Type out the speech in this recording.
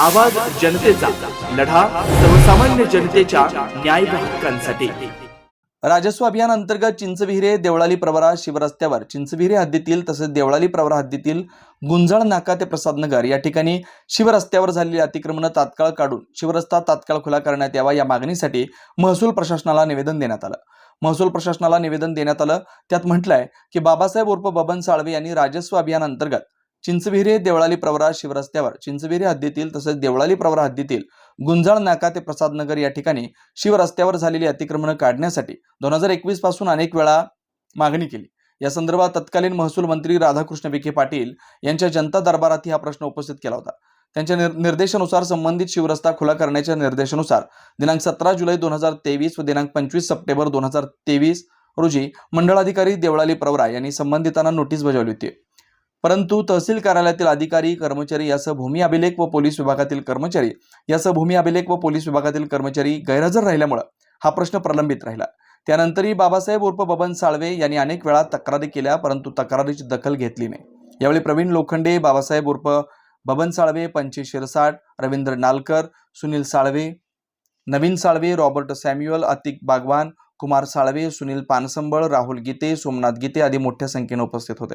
आवाज जनतेचा लढा सर्वसामान्य जनतेच्या न्याय हक्कांसाठी. राजस्व अभियान अंतर्गत चिंचविहिरे देवळाली प्रवरा शिवरस्त्यावर चिंचविहिरे हद्दीतील तसेच देवळाली प्रवरा हद्दीतील गुंजाळ नाका ते प्रसादनगर या ठिकाणी शिवरस्त्यावर झालेली अतिक्रमणं तात्काळ काढून शिवरस्ता तात्काळ खुला करण्यात यावा या मागणीसाठी महसूल प्रशासनाला निवेदन देण्यात आलं. महसूल प्रशासनाला निवेदन देण्यात आलं. त्यात म्हटलंय की बाबासाहेब उर्फ बबन साळवे यांनी राजस्व अभियान अंतर्गत चिंचविहिरे देवळाली प्रवरा शिवरस्त्यावर. चिंचविहिरे हद्दीतील तसेच देवळाली प्रवरा हद्दीतील गुंजाळ नाका ते प्रसादनगर या ठिकाणी शिवरस्त्यावर झालेली अतिक्रमणं काढण्यासाठी दोन हजार एकवीसपासून अनेक वेळा मागणी केली. या संदर्भात तत्कालीन महसूल मंत्री राधाकृष्ण विखे पाटील यांच्या जनता दरबारातही हा प्रश्न उपस्थित केला होता. त्यांच्या निर निर्देशानुसार संबंधित शिवरस्ता खुला करण्याच्या निर्देशानुसार दिनांक सतरा जुलै दोन हजार तेवीस व दिनांक पंचवीस सप्टेंबर दोन हजार तेवीस रोजी मंडळाधिकारी देवळाली प्रवरा यांनी संबंधितांना नोटीस बजावली होती. परंतु तहसील कार्यालयातील अधिकारी कर्मचारी यासह भूमी अभिलेख व पोलीस विभागातील कर्मचारी यासह भूमी अभिलेख व पोलीस विभागातील कर्मचारी गैरहजर राहिल्यामुळं हा प्रश्न प्रलंबित राहिला. त्यानंतरही बाबासाहेब उर्फ बबन साळवे यांनी अनेक वेळा तक्रारी केल्या परंतु तक्रारीची दखल घेतली नाही. यावेळी प्रवीण लोखंडे बाबासाहेब उर्फ बबन साळवे पंचे शिरसाट रवींद्र नालकर सुनील साळवे नवीन साळवे रॉबर्ट सॅम्युअल अतिक बागवान कुमार साळवे सुनील पानसंबळ राहुल गीते सोमनाथ गीते आदी मोठ्या संख्येने उपस्थित होते.